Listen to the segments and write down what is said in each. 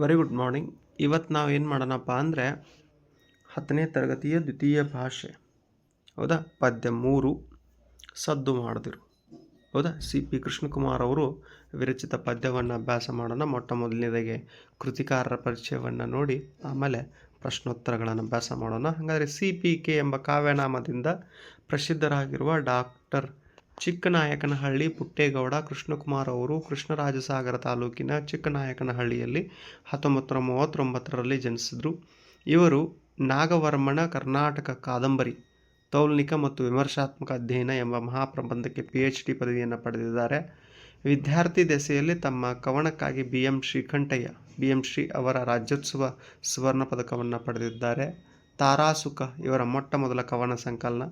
Very good morning ಇವತ್ತು ನಾವು ಏನು ಮಾಡೋಣಪ್ಪ ಅಂದರೆ ಹತ್ತನೇ ತರಗತಿಯ ದ್ವಿತೀಯ ಭಾಷೆ. ಹೌದಾ? ಪದ್ಯ ಮೂರು, ಸದ್ದು ಮಾಡಿದಿರು. ಹೌದಾ? ಸಿ ಪಿ ಕೃಷ್ಣಕುಮಾರ್ ಅವರು ವಿರಚಿತ ಪದ್ಯವನ್ನು ಅಭ್ಯಾಸ ಮಾಡೋಣ. ಮೊಟ್ಟ ಮೊದಲನೇದಾಗಿ ಕೃತಿಕಾರರ ಪರಿಚಯವನ್ನು ನೋಡಿ, ಆಮೇಲೆ ಪ್ರಶ್ನೋತ್ತರಗಳನ್ನು ಅಭ್ಯಾಸ ಮಾಡೋಣ. ಹಾಗಾದರೆ ಸಿ ಪಿ ಕೆ ಎಂಬ ಕಾವ್ಯನಾಮದಿಂದ ಪ್ರಸಿದ್ಧರಾಗಿರುವ ಡಾಕ್ಟರ್ ಚಿಕ್ಕನಾಯಕನಹಳ್ಳಿ ಪುಟ್ಟೇಗೌಡ, ಕೃಷ್ಣಕುಮಾರ್ ಅವರು ಕೃಷ್ಣರಾಜಸಾಗರ ತಾಲೂಕಿನ ಚಿಕ್ಕನಾಯಕನಹಳ್ಳಿಯಲ್ಲಿ ಹತ್ತೊಂಬತ್ತು ನೂರ ಮೂವತ್ತೊಂಬತ್ತರಲ್ಲಿ ಜನಿಸಿದರು. ಇವರು ನಾಗವರ್ಮಣ, ಕರ್ನಾಟಕ ಕಾದಂಬರಿ, ತೌಲ್ನಿಕ ಮತ್ತು ವಿಮರ್ಶಾತ್ಮಕ ಅಧ್ಯಯನ ಎಂಬ ಮಹಾಪ್ರಬಂಧಕ್ಕೆ ಪಿ ಎಚ್ ಡಿ ಪದವಿಯನ್ನು ಪಡೆದಿದ್ದಾರೆ. ವಿದ್ಯಾರ್ಥಿ ದೆಸೆಯಲ್ಲಿ ತಮ್ಮ ಕವನಕ್ಕಾಗಿ B M Srikantaiah, B M Shri ಅವರ ರಾಜ್ಯೋತ್ಸವ ಸುವರ್ಣ ಪದಕವನ್ನು ಪಡೆದಿದ್ದಾರೆ. ತಾರಾಸುಖ ಇವರ ಮೊಟ್ಟ ಮೊದಲ ಕವನ ಸಂಕಲನ.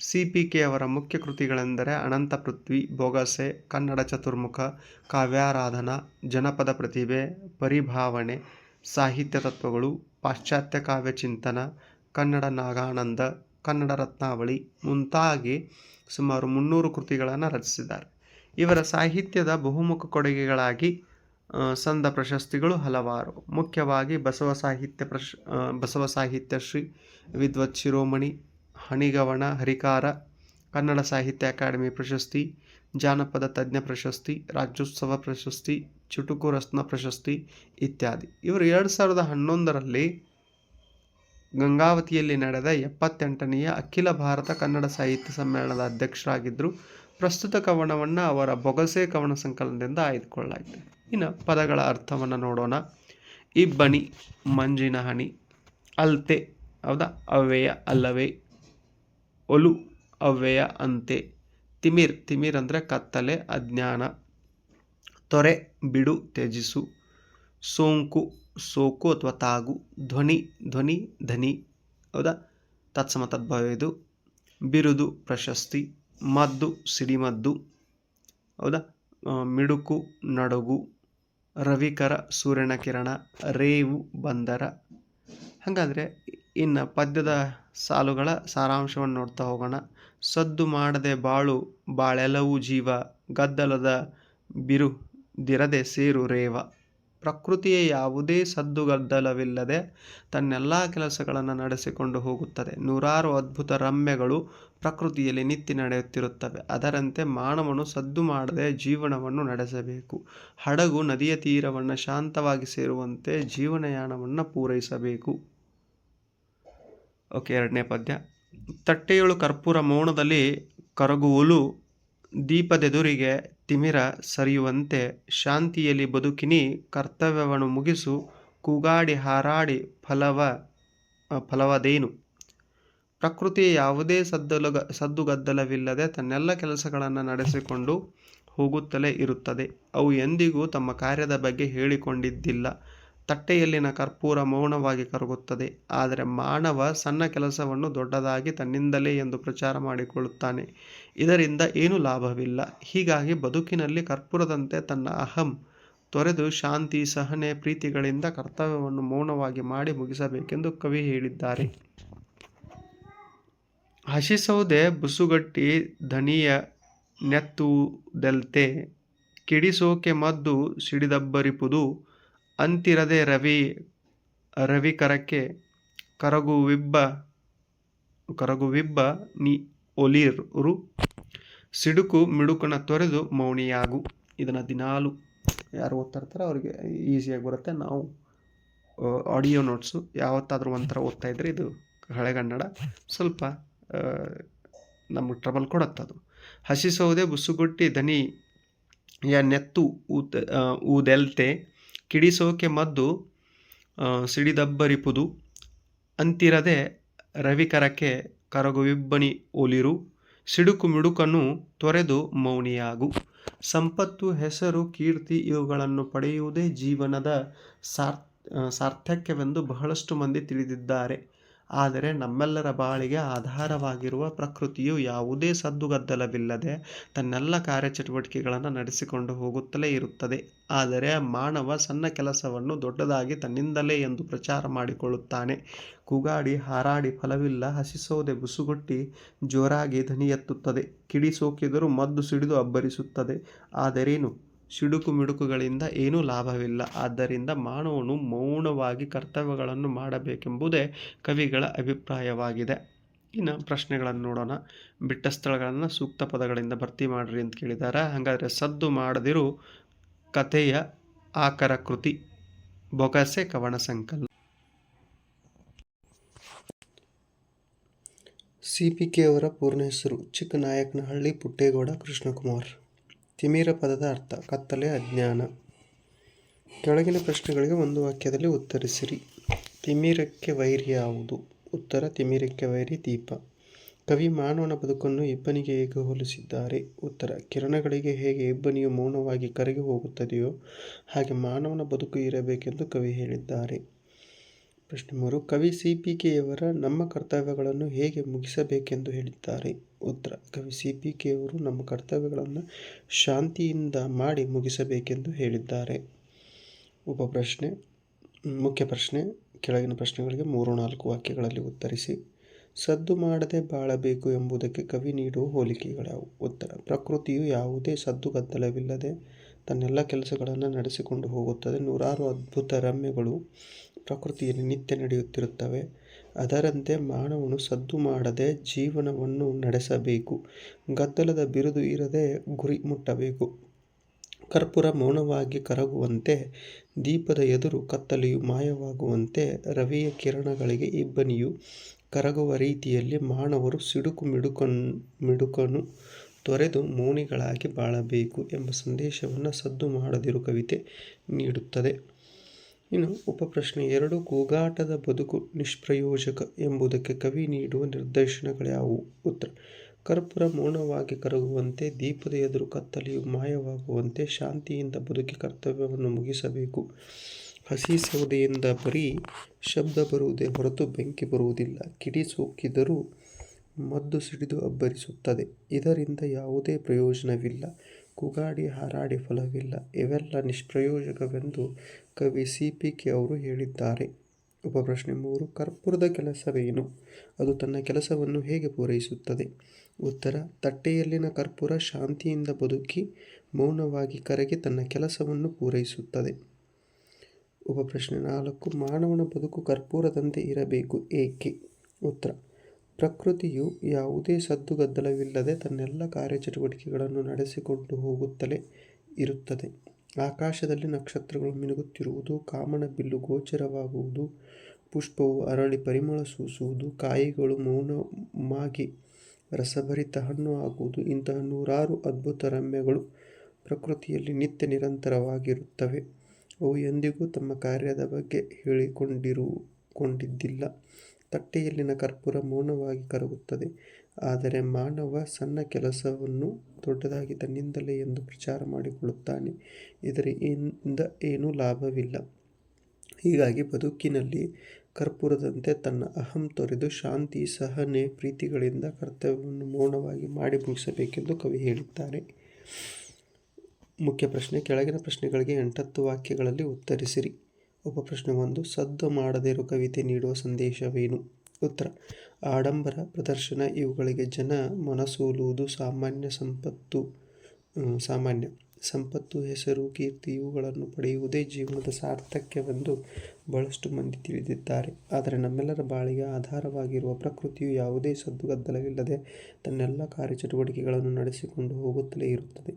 ಸಿ ಪಿ ಕೆ ಅವರ ಮುಖ್ಯ ಕೃತಿಗಳೆಂದರೆ ಅನಂತ ಪೃಥ್ವಿ, ಬೊಗಸೆ, ಕನ್ನಡ ಚತುರ್ಮುಖ, ಕಾವ್ಯಾರಾಧನಾ, ಜನಪದ ಪ್ರತಿಭೆ, ಪರಿಭಾವನೆ, ಸಾಹಿತ್ಯ ತತ್ವಗಳು, ಪಾಶ್ಚಾತ್ಯ ಕಾವ್ಯ ಚಿಂತನ, ಕನ್ನಡ ನಾಗಾನಂದ, ಕನ್ನಡ ರತ್ನಾವಳಿ ಮುಂತಾಗಿ ಸುಮಾರು ಮುನ್ನೂರು ಕೃತಿಗಳನ್ನು ರಚಿಸಿದ್ದಾರೆ. ಇವರ ಸಾಹಿತ್ಯದ ಬಹುಮುಖ ಕೊಡುಗೆಗಳಾಗಿ ಸಂದ ಪ್ರಶಸ್ತಿಗಳು ಹಲವಾರು. ಮುಖ್ಯವಾಗಿ ಬಸವ ಸಾಹಿತ್ಯ ಪ್ರಶ್ ಬಸವ ಸಾಹಿತ್ಯ ಶ್ರೀ ವಿದ್ವತ್ ಶಿರೋಮಣಿ ಹಣಿಗವಣ ಹರಿಕಾರ, ಕನ್ನಡ ಸಾಹಿತ್ಯ ಅಕಾಡೆಮಿ ಪ್ರಶಸ್ತಿ, ಜಾನಪದ ತಜ್ಞ ಪ್ರಶಸ್ತಿ, ರಾಜ್ಯೋತ್ಸವ ಪ್ರಶಸ್ತಿ, ಚುಟುಕು ರತ್ನ ಪ್ರಶಸ್ತಿ ಇತ್ಯಾದಿ. ಇವರು ಎರಡು ಸಾವಿರದ ಹನ್ನೊಂದರಲ್ಲಿ ಗಂಗಾವತಿಯಲ್ಲಿ ನಡೆದ ಎಪ್ಪತ್ತೆಂಟನೆಯ ಅಖಿಲ ಭಾರತ ಕನ್ನಡ ಸಾಹಿತ್ಯ ಸಮ್ಮೇಳನದ ಅಧ್ಯಕ್ಷರಾಗಿದ್ದರು. ಪ್ರಸ್ತುತ ಕವನವನ್ನು ಅವರ ಬೊಗಸೆ ಕವನ ಸಂಕಲನದಿಂದ ಆಯ್ದುಕೊಳ್ಳಲಾಗಿದೆ ಇನ್ನು ಪದಗಳ ಅರ್ಥವನ್ನು ನೋಡೋಣ. ಇಬ್ಬನಿ ಮಂಜಿನ ಹನಿ ಅಲ್ತೆ, ಹೌದಾ? ಅವ್ಯಯ, ಅಲ್ಲವೇ, ಒಲು, ಅವ್ಯಯ, ಅಂತೆ, ತಿಮಿರ್ ತಿಮಿರ್ ಅಂದರೆ ಕತ್ತಲೆ, ಅಜ್ಞಾನ, ತೊರೆ, ಬಿಡು, ತ್ಯಜಿಸು, ಸೋಂಕು, ಸೋಕು ಅಥವಾ ತಾಗು, ಧ್ವನಿ ಧ್ವನಿ, ಧನಿ, ಹೌದಾ? ತತ್ಸಮ ತದ್ಭವ ಇದು, ಬಿರುದು, ಪ್ರಶಸ್ತಿ ಮದ್ದು, ಸಿಡಿಮದ್ದು, ಹೌದಾ? ಮಿಡುಕು, ನಡುಗು, ರವಿಕರ ಸೂರ್ಯನ ಕಿರಣ ರೇವು, ಬಂದರ. ಹಾಗಾದರೆ ಇನ್ನು ಪದ್ಯದ ಸಾಲುಗಳ ಸಾರಾಂಶವನ್ನು ನೋಡ್ತಾ ಹೋಗೋಣ. ಸದ್ದು ಮಾಡದೆ ಬಾಳು, ಬಾಳೆಲವು ಜೀವ, ಗದ್ದಲದ ಬಿರು, ದಿರದೆ ಸೇರು ರೇವ. ಪ್ರಕೃತಿಯ ಯಾವುದೇ ಸದ್ದುಗದ್ದಲವಿಲ್ಲದೆ ತನ್ನೆಲ್ಲ ಕೆಲಸಗಳನ್ನು ನಡೆಸಿಕೊಂಡು ಹೋಗುತ್ತದೆ. ನೂರಾರು ಅದ್ಭುತ ರಮ್ಯಗಳು ಪ್ರಕೃತಿಯಲ್ಲಿ ನಿತ್ಯ ನಡೆಯುತ್ತಿರುತ್ತವೆ. ಅದರಂತೆ ಮಾನವನು ಸದ್ದು ಮಾಡದೆ ಜೀವನವನ್ನು ನಡೆಸಬೇಕು. ಹಡಗು ನದಿಯ ತೀರವನ್ನು ಶಾಂತವಾಗಿ ಸೇರುವಂತೆ ಜೀವನಯಾನವನ್ನು ಪೂರೈಸಬೇಕು. ಓಕೆ, ಎರಡನೇ ಪದ್ಯ. ತಟ್ಟೆಯೊಳು ಕರ್ಪೂರ ಮೌನದಲ್ಲಿ ಕರಗುವಲು ದೀಪದೆದುರಿಗೆ ತಿಮಿರ ಸರಿಯುವಂತೆ ಶಾಂತಿಯಲ್ಲಿ ಬದುಕಿನಿ, ಕರ್ತವ್ಯವನ್ನು ಮುಗಿಸು, ಕೂಗಾಡಿ ಹಾರಾಡಿ ಫಲವ, ಫಲವದೇನು? ಪ್ರಕೃತಿಯ ಯಾವುದೇ ಸದ್ದಲು ಸದ್ದುಗದ್ದಲವಿಲ್ಲದೆ ತನ್ನೆಲ್ಲ ಕೆಲಸಗಳನ್ನು ನಡೆಸಿಕೊಂಡು ಹೋಗುತ್ತಲೇ ಇರುತ್ತದೆ. ಅವು ಎಂದಿಗೂ ತಮ್ಮ ಕಾರ್ಯದ ಬಗ್ಗೆ ಹೇಳಿಕೊಂಡಿದ್ದಿಲ್ಲ. ತಟ್ಟೆಯಲ್ಲಿನ ಕರ್ಪೂರ ಮೌನವಾಗಿ ಕರಗುತ್ತದೆ. ಆದರೆ ಮಾನವ ಸಣ್ಣ ಕೆಲಸವನ್ನು ದೊಡ್ಡದಾಗಿ ತನ್ನಿಂದಲೇ ಎಂದು ಪ್ರಚಾರ ಮಾಡಿಕೊಳ್ಳುತ್ತಾನೆ. ಇದರಿಂದ ಏನೂ ಲಾಭವಿಲ್ಲ. ಹೀಗಾಗಿ ಬದುಕಿನಲ್ಲಿ ಕರ್ಪೂರದಂತೆ ತನ್ನ ಅಹಂ ತೊರೆದು ಶಾಂತಿ, ಸಹನೆ, ಪ್ರೀತಿಗಳಿಂದ ಕರ್ತವ್ಯವನ್ನು ಮೌನವಾಗಿ ಮಾಡಿ ಮುಗಿಸಬೇಕೆಂದು ಕವಿ ಹೇಳಿದ್ದಾರೆ. ಹಸಿಸೌದೆ ಬುಸುಗಟ್ಟಿ ಧನಿಯ ನೆತ್ತುದೆಲ್ತೆ, ಕಿಡಿಸೋಕೆ ಮದ್ದು ಸಿಡಿದಬ್ಬರಿಪುದು, ಅಂತಿರದೆ ರವಿ, ರವಿಕರಕ್ಕೆ ಕರಗುವಿಬ್ಬ ಕರಗುವಿಬ್ಬ ನೀ ಒಲಿರು, ಸಿಡುಕು ಮಿಡುಕನ ತೊರೆದು ಮೌನಿಯಾಗು. ಇದನ್ನು ದಿನಾಲು ಯಾರು ಓದ್ತಾ ಇರ್ತಾರೋ ಅವ್ರಿಗೆ ಈಸಿಯಾಗಿ ಬರುತ್ತೆ. ನಾವು ಆಡಿಯೋ ನೋಟ್ಸು ಯಾವತ್ತಾದರೂ ಒಂಥರ ಓದ್ತಾ ಇದ್ರೆ ಇದು ಹಳೆಗನ್ನಡ. ಸ್ವಲ್ಪ ನಮಗೆ ಟ್ರಬಲ್ ಕೊಡುತ್ತದು. ಹಸಿಸೋದೆ ಬುಸುಗುಟ್ಟಿ ದನಿ ಯ ನೆತ್ತು ಊತ ಊದೆಲ್ತೆ, ಕಿಡಿಸೋಕೆ ಮದ್ದು ಸಿಡಿದಬ್ಬರಿಪುದು, ಅಂತಿರದೆ ರವಿಕರಕ್ಕೆ ಕರಗುವಿಬ್ಬನಿ ಒಲಿರು, ಸಿಡುಕು ಮಿಡುಕನ್ನು ತೊರೆದು ಮೌನಿಯಾಗು. ಸಂಪತ್ತು, ಹೆಸರು, ಕೀರ್ತಿ ಇವುಗಳನ್ನು ಪಡೆಯುವುದೇ ಜೀವನದ ಸಾರ್ ಸಾರ್ಥಕ್ಯವೆಂದು ಬಹಳಷ್ಟು ಮಂದಿ ತಿಳಿದಿದ್ದಾರೆ. ಆದರೆ ನಮ್ಮೆಲ್ಲರ ಬಾಳಿಗೆ ಆಧಾರವಾಗಿರುವ ಪ್ರಕೃತಿಯು ಯಾವುದೇ ಸದ್ದುಗದ್ದಲವಿಲ್ಲದೆ ತನ್ನೆಲ್ಲ ಕಾರ್ಯಚಟುವಟಿಕೆಗಳನ್ನು ನಡೆಸಿಕೊಂಡು ಹೋಗುತ್ತಲೇ ಇರುತ್ತದೆ. ಆದರೆ ಮಾನವ ಸಣ್ಣ ಕೆಲಸವನ್ನು ದೊಡ್ಡದಾಗಿ ತನ್ನಿಂದಲೇ ಎಂದು ಪ್ರಚಾರ ಮಾಡಿಕೊಳ್ಳುತ್ತಾನೆ. ಕೂಗಾಡಿ, ಹಾರಾಡಿ ಫಲವಿಲ್ಲ, ಹಸಿಸೋದೆ ಬುಸುಗುಟ್ಟಿ, ಜೋರಾಗಿ ಧನಿ ಎತ್ತುತ್ತದೆ ಕಿಡಿ ಸೋಕಿದರೂ ಮದ್ದು ಸಿಡಿದು ಅಬ್ಬರಿಸುತ್ತದೆ. ಆದರೇನು? ಸಿಡುಕು ಮಿಡುಕುಗಳಿಂದ ಏನೂ ಲಾಭವಿಲ್ಲ. ಆದ್ದರಿಂದ ಮಾನವನು ಮೌನವಾಗಿ ಕರ್ತವ್ಯಗಳನ್ನು ಮಾಡಬೇಕೆಂಬುದೇ ಕವಿಗಳ ಅಭಿಪ್ರಾಯವಾಗಿದೆ. ಇನ್ನು ಪ್ರಶ್ನೆಗಳನ್ನು ನೋಡೋಣ. ಬಿಟ್ಟ ಸ್ಥಳಗಳನ್ನು ಸೂಕ್ತ ಪದಗಳಿಂದ ಭರ್ತಿ ಮಾಡಿರಿ ಅಂತ ಕೇಳಿದ್ದಾರೆ ಹಾಗಾದರೆ ಸದ್ದು ಮಾಡದಿರು ಕಥೆಯ ಆಕರ ಕೃತಿ. ಬೊಗಸೆ ಕವನ ಸಂಕಲನ. ಸಿ ಪಿ ಕೆ ಅವರ ಪೂರ್ಣ ಹೆಸರು ಚಿಕ್ಕನಾಯಕನಹಳ್ಳಿ ಪುಟ್ಟೇಗೌಡ ಕೃಷ್ಣಕುಮಾರ್. ತಿಮಿರ ಪದದ ಅರ್ಥ, ಕತ್ತಲೆ ಅಜ್ಞಾನ. ಕೆಳಗಿನ ಪ್ರಶ್ನೆಗಳಿಗೆ ಒಂದು ವಾಕ್ಯದಲ್ಲಿ ಉತ್ತರಿಸಿರಿ. ತಿಮಿರಕ್ಕೆ ವೈರಿ ಯಾವುದು? ಉತ್ತರ, ತಿಮಿರಕ್ಕೆ ವೈರಿ ದೀಪ. ಕವಿ ಮಾನವನ ಬದುಕನ್ನು ಇಬ್ಬನಿಗೆ ಹೇಗೆ ಹೋಲಿಸಿದ್ದಾರೆ? ಉತ್ತರ, ಕಿರಣಗಳಿಗೆ ಹೇಗೆ ಇಬ್ಬನಿಯು ಮೌನವಾಗಿ ಕರಗಿ ಹೋಗುತ್ತದೆಯೋ ಹಾಗೆ ಮಾನವನ ಬದುಕು ಇರಬೇಕೆಂದು ಕವಿ ಹೇಳಿದ್ದಾರೆ. ಪ್ರಶ್ನೆ ಮೂರು, ಕವಿ ಸಿ ಪಿ ಕೆಯವರ ನಮ್ಮ ಕರ್ತವ್ಯಗಳನ್ನು ಹೇಗೆ ಮುಗಿಸಬೇಕೆಂದು ಹೇಳಿದ್ದಾರೆ. ಉತ್ತರ, ಕವಿ ಸಿ ಪಿ ಕೆಯವರು ನಮ್ಮ ಕರ್ತವ್ಯಗಳನ್ನು ಶಾಂತಿಯಿಂದ ಮಾಡಿ ಮುಗಿಸಬೇಕೆಂದು ಹೇಳಿದ್ದಾರೆ. ಉಪ ಪ್ರಶ್ನೆ, ಮುಖ್ಯ ಪ್ರಶ್ನೆ, ಕೆಳಗಿನ ಪ್ರಶ್ನೆಗಳಿಗೆ ಮೂರು, ನಾಲ್ಕು ವಾಕ್ಯಗಳಲ್ಲಿ ಉತ್ತರಿಸಿ. ಸದ್ದು ಮಾಡದೆ ಬಾಳಬೇಕು ಎಂಬುದಕ್ಕೆ ಕವಿ ನೀಡುವ ಹೋಲಿಕೆಗಳಾವು. ಉತ್ತರ, ಪ್ರಕೃತಿಯು ಯಾವುದೇ ಸದ್ದು ಗದ್ದಲವಿಲ್ಲದೆ ತನ್ನೆಲ್ಲ ಕೆಲಸಗಳನ್ನು ನಡೆಸಿಕೊಂಡು ಹೋಗುತ್ತದೆ. ನೂರಾರು ಅದ್ಭುತ ರಮ್ಯಗಳು ಪ್ರಕೃತಿಯಲ್ಲಿ ನಿತ್ಯ ನಡೆಯುತ್ತಿರುತ್ತವೆ. ಅದರಂತೆ ಮಾನವನು ಸದ್ದು ಮಾಡದೆ ಜೀವನವನ್ನು ನಡೆಸಬೇಕು. ಗದ್ದಲದ ಬಿರುದು ಇರದೆ ಗುರಿ ಮುಟ್ಟಬೇಕು. ಕರ್ಪೂರ ಮೌನವಾಗಿ ಕರಗುವಂತೆ, ದೀಪದ ಎದುರು ಕತ್ತಲೆಯು ಮಾಯವಾಗುವಂತೆ ರವಿಯ ಕಿರಣಗಳಿಗೆ ಇಬ್ಬನಿಯು ಕರಗುವ ರೀತಿಯಲ್ಲಿ ಮಾನವರು ಸಿಡುಕು ಮಿಡುಕನ್, ಮಿಡುಕನು ತೊರೆದು ಮೌನಿಗಳಾಗಿ ಬಾಳಬೇಕು ಎಂಬ ಸಂದೇಶವನ್ನು ಸದ್ದು ಮಾಡದಿರು ಕವಿತೆ ನೀಡುತ್ತದೆ. ಇನ್ನು ಉಪಪ್ರಶ್ನೆ, ಎರಡು ಕೂಗಾಟದ ಬದುಕು ನಿಷ್ಪ್ರಯೋಜಕ ಎಂಬುದಕ್ಕೆ ಕವಿ ನೀಡುವ ನಿರ್ದೇಶನಗಳ್ಯಾವುವು ಉತ್ತರ, ಕರ್ಪೂರ ಮೌನವಾಗಿ ಕರಗುವಂತೆ, ದೀಪದ ಎದುರು ಕತ್ತಲೆಯು ಮಾಯವಾಗುವಂತೆ ಶಾಂತಿಯಿಂದ ಬದುಕಿ ಕರ್ತವ್ಯವನ್ನು ಮುಗಿಸಬೇಕು. ಹಸಿ ಸೌದೆಯಿಂದ ಬರೀ ಶಬ್ದ ಬರುವುದೇ ಹೊರತು ಬೆಂಕಿ ಬರುವುದಿಲ್ಲ. ಕಿಡಿ ಸೋಕಿದರೂ ಮದ್ದು ಸಿಡಿದು ಅಬ್ಬರಿಸುತ್ತದೆ. ಇದರಿಂದ ಯಾವುದೇ ಪ್ರಯೋಜನವಿಲ್ಲ. ಕೂಗಾಡಿ ಹಾರಾಡಿ ಫಲವಿಲ್ಲ. ಇವೆಲ್ಲ ನಿಷ್ಪ್ರಯೋಜಕವೆಂದು ಕವಿ ಸಿ ಪಿ ಕೆ ಅವರು ಹೇಳಿದ್ದಾರೆ. ಉಪಪ್ರಶ್ನೆ ಮೂರು, ಕರ್ಪೂರದ ಕೆಲಸವೇನು? ಅದು ತನ್ನ ಕೆಲಸವನ್ನು ಹೇಗೆ ಪೂರೈಸುತ್ತದೆ? ಉತ್ತರ, ತಟ್ಟೆಯಲ್ಲಿನ ಕರ್ಪೂರ ಶಾಂತಿಯಿಂದ ಬದುಕಿ ಮೌನವಾಗಿ ಕರಗಿ ತನ್ನ ಕೆಲಸವನ್ನು ಪೂರೈಸುತ್ತದೆ. ಉಪಪ್ರಶ್ನೆ ನಾಲ್ಕು, ಮಾನವನ ಬದುಕು ಕರ್ಪೂರದಂತೆ ಇರಬೇಕು ಏಕೆ? ಉತ್ತರ, ಪ್ರಕೃತಿಯು ಯಾವುದೇ ಸದ್ದುಗದ್ದಲವಿಲ್ಲದೆ ತನ್ನೆಲ್ಲ ಕಾರ್ಯಚಟುವಟಿಕೆಗಳನ್ನು ನಡೆಸಿಕೊಂಡು ಹೋಗುತ್ತಲೇ ಇರುತ್ತದೆ. ಆಕಾಶದಲ್ಲಿ ನಕ್ಷತ್ರಗಳು ಮಿನುಗುತ್ತಿರುವುದು ಕಾಮನಬಿಲ್ಲು ಗೋಚರವಾಗುವುದು, ಪುಷ್ಪವು ಅರಳಿ ಪರಿಮಳ ಸೂಸುವುದು, ಕಾಯಿಗಳು ಮೌನಮಾಗಿ ರಸಭರಿತ ಹಣ್ಣು ಆಗುವುದು ಇಂತಹ ನೂರಾರು ಅದ್ಭುತ ರಮ್ಯಗಳು ಪ್ರಕೃತಿಯಲ್ಲಿ ನಿತ್ಯ ನಿರಂತರವಾಗಿರುತ್ತವೆ. ಅವು ಎಂದಿಗೂ ತಮ್ಮ ಕಾರ್ಯದ ಬಗ್ಗೆ ಹೇಳಿಕೊಂಡಿರುಕೊಂಡಿದ್ದಿಲ್ಲ ತಟ್ಟೆಯಲ್ಲಿನ ಕರ್ಪೂರ ಮೌನವಾಗಿ ಕರಗುತ್ತದೆ. ಆದರೆ ಮಾನವ ಸಣ್ಣ ಕೆಲಸವನ್ನು ದೊಡ್ಡದಾಗಿ ತನ್ನಿಂದಲೇ ಎಂದು ಪ್ರಚಾರ ಮಾಡಿಕೊಳ್ಳುತ್ತಾನೆ. ಇದರಿಂದ ಏನೂ ಲಾಭವಿಲ್ಲ. ಹೀಗಾಗಿ ಬದುಕಿನಲ್ಲಿ ಕರ್ಪೂರದಂತೆ ತನ್ನ ಅಹಂ ತೊರೆದು ಶಾಂತಿ, ಸಹನೆ, ಪ್ರೀತಿಗಳಿಂದ ಕರ್ತವ್ಯವನ್ನು ಮೌನವಾಗಿ ಮಾಡಿ ಮುಗಿಸಬೇಕೆಂದು ಕವಿ ಹೇಳಿದ್ದಾರೆ. ಮುಖ್ಯ ಪ್ರಶ್ನೆ, ಕೆಳಗಿನ ಪ್ರಶ್ನೆಗಳಿಗೆ ಎಂಟತ್ತು ವಾಕ್ಯಗಳಲ್ಲಿ ಉತ್ತರಿಸಿರಿ. ಉಪಪ್ರಶ್ನೆ ಒಂದು ಸದ್ದು ಮಾಡದಿರು ಕವಿತೆ ನೀಡುವ ಸಂದೇಶವೇನು? ಉತ್ತರ, ಆಡಂಬರ ಪ್ರದರ್ಶನ, ಇವುಗಳಿಗೆ ಜನ ಮನಸೋಲುವುದು ಸಾಮಾನ್ಯ ಸಂಪತ್ತು. ಸಾಮಾನ್ಯ. ಸಂಪತ್ತು, ಹೆಸರು, ಕೀರ್ತಿ, ಇವುಗಳನ್ನು ಪಡೆಯುವುದೇ ಜೀವನದ ಸಾರ್ಥಕ್ಯವೆಂದು ಬಹಳಷ್ಟು ಮಂದಿ ತಿಳಿದಿದ್ದಾರೆ. ಆದರೆ ನಮ್ಮೆಲ್ಲರ ಬಾಳಿಗೆ ಆಧಾರವಾಗಿರುವ ಪ್ರಕೃತಿಯು ಯಾವುದೇ ಸದ್ದುಗದ್ದಲವಿಲ್ಲದೆ ತನ್ನೆಲ್ಲ ಕಾರ್ಯಚಟುವಟಿಕೆಗಳನ್ನು ನಡೆಸಿಕೊಂಡು ಹೋಗುತ್ತಲೇ ಇರುತ್ತದೆ.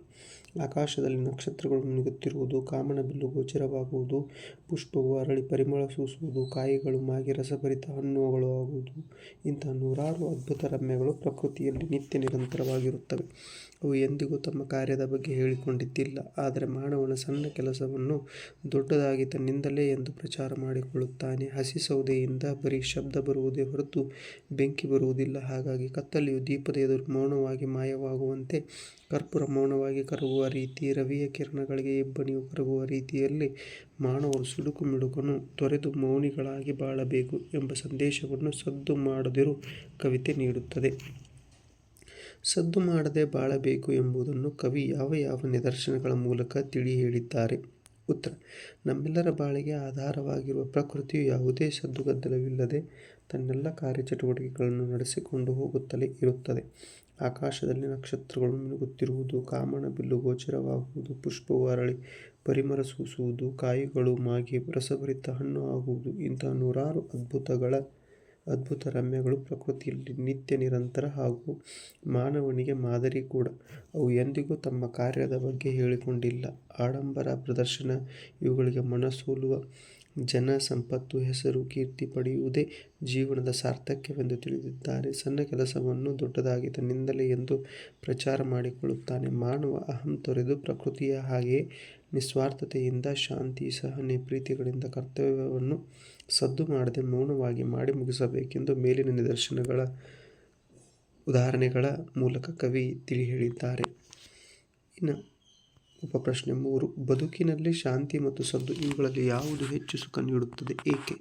ಆಕಾಶದಲ್ಲಿ ನಕ್ಷತ್ರಗಳು ಮಿನುಗುತ್ತಿರುವುದು ಕಾಮನಬಿಲ್ಲು ಗೋಚರವಾಗುವುದು ಪುಷ್ಪವು ಅರಳಿ ಪರಿಮಳ ಸೂಸುವುದು, ಕಾಯಿಗಳು, ಮಾಗಿ ರಸಭರಿತ ಹಣ್ಣುಗಳು ಆಗುವುದು, ಇಂತಹ ನೂರಾರು ಅದ್ಭುತ ರಮ್ಯಗಳು ಪ್ರಕೃತಿಯಲ್ಲಿ ನಿತ್ಯ ನಿರಂತರವಾಗಿರುತ್ತವೆ. ಅವು ಎಂದಿಗೂ ತಮ್ಮ ಕಾರ್ಯದ ಬಗ್ಗೆ ಹೇಳಿಕೊಂಡಿದ್ದಿಲ್ಲ. ಆದರೆ ಮಾನವನ ಸಣ್ಣ ಕೆಲಸವನ್ನು ದೊಡ್ಡದಾಗಿ ತನ್ನಿಂದಲೇ ಎಂದು ಪ್ರಚಾರ ಮಾಡಿಕೊಳ್ಳುತ್ತಾನೆ. ಹಸಿ ಸೌದೆಯಿಂದ ಬರೀ ಶಬ್ದ ಬರುವುದೇ ಹೊರತು ಬೆಂಕಿ ಬರುವುದಿಲ್ಲ. ಹಾಗಾಗಿ ಕತ್ತಲೆಯು ದೀಪದ ಎದುರು ಮೌನವಾಗಿ ಮಾಯವಾಗುವಂತೆ ಕರ್ಪೂರ ಮೌನವಾಗಿ ಕರಗುವ ರೀತಿ, ರವಿಯ ಕಿರಣಗಳಿಗೆ ಇಬ್ಬನಿಯು ಕರಗುವ ರೀತಿಯಲ್ಲಿ ಮಾನವರು ಸುಡುಕು ಮಿಡುಕನು ತೊರೆದು ಮೌನಿಗಳಾಗಿ ಬಾಳಬೇಕು ಎಂಬ ಸಂದೇಶವನ್ನು ಸದ್ದು ಮಾಡದಿರು ಕವಿತೆ ನೀಡುತ್ತದೆ. ಸದ್ದು ಮಾಡದೆ ಬಾಳಬೇಕು ಎಂಬುದನ್ನು ಕವಿ ಯಾವ ಯಾವ ನಿದರ್ಶನಗಳ ಮೂಲಕ ತಿಳಿ ಹೇಳಿದ್ದಾರೆ? ಉತ್ತರ. ನಮ್ಮೆಲ್ಲರ ಬಾಳಿಗೆ ಆಧಾರವಾಗಿರುವ ಪ್ರಕೃತಿಯು ಯಾವುದೇ ಸದ್ದುಗದ್ದಲವಿಲ್ಲದೆ ತನ್ನೆಲ್ಲ ಕಾರ್ಯಚಟುವಟಿಕೆಗಳನ್ನು ನಡೆಸಿಕೊಂಡು ಹೋಗುತ್ತಲೇ ಇರುತ್ತದೆ. ಆಕಾಶದಲ್ಲಿ ನಕ್ಷತ್ರಗಳು ಮಿನುಗುತ್ತಿರುವುದು ಕಾಮಣಬಿಲ್ಲು ಗೋಚರವಾಗುವುದು, ಪುಷ್ಪವು ಅರಳಿ ಪರಿಮರ ಸೂಸುವುದು, ಕಾಯಿಗಳು ಮಾಗಿ ರಸಭರಿತ ಹಣ್ಣು ಆಗುವುದು, ಇಂತಹ ನೂರಾರು ಅದ್ಭುತಗಳ ಅದ್ಭುತ ರಮ್ಯಗಳು ಪ್ರಕೃತಿಯಲ್ಲಿ ನಿತ್ಯ ನಿರಂತರ ಹಾಗೂ ಮಾನವನಿಗೆ ಮಾದರಿ ಕೂಡ. ಅವು ಎಂದಿಗೂ ತಮ್ಮ ಕಾರ್ಯದ ಬಗ್ಗೆ ಹೇಳಿಕೊಂಡಿಲ್ಲ. ಆಡಂಬರ ಪ್ರದರ್ಶನ, ಇವುಗಳಿಗೆ ಮನಸೋಲುವ ಜನ ಸಂಪತ್ತು ಹೆಸರು, ಕೀರ್ತಿ ಪಡೆಯುವುದೇ ಜೀವನದ ಸಾರ್ಥಕ್ಯವೆಂದು ತಿಳಿದಿದ್ದಾರೆ. ಸಣ್ಣ ಕೆಲಸವನ್ನು ದೊಡ್ಡದಾಗಿ ತನ್ನಿಂದಲೇ ಎಂದು ಪ್ರಚಾರ ಮಾಡಿಕೊಳ್ಳುತ್ತಾನೆ. ಮಾನವ ಅಹಂ ತೊರೆದು ಪ್ರಕೃತಿಯ ಹಾಗೆಯೇ ನಿಸ್ವಾರ್ಥತೆಯಿಂದ, ಶಾಂತಿ, ಸಹನೆ, ಪ್ರೀತಿಗಳಿಂದ ಕರ್ತವ್ಯವನ್ನು ಸದ್ದು ಮಾಡದೆ ಮೌನವಾಗಿ ಮಾಡಿ ಮುಗಿಸಬೇಕೆಂದು ಮೇಲಿನ ನಿದರ್ಶನಗಳ ಉದಾಹರಣೆಗಳ ಮೂಲಕ ಕವಿ ತಿಳಿ ಹೇಳಿದ್ದಾರೆ. ಇನ್ನು ಉಪಪ್ರಶ್ನೆ ಮೂರು. ಬದುಕಿನಲ್ಲಿ ಶಾಂತಿ ಮತ್ತು ಸದ್ದು ಇವುಗಳಲ್ಲಿ ಯಾವುದು ಹೆಚ್ಚು ಸುಖ ನೀಡುತ್ತದೆ? ಏಕೆ?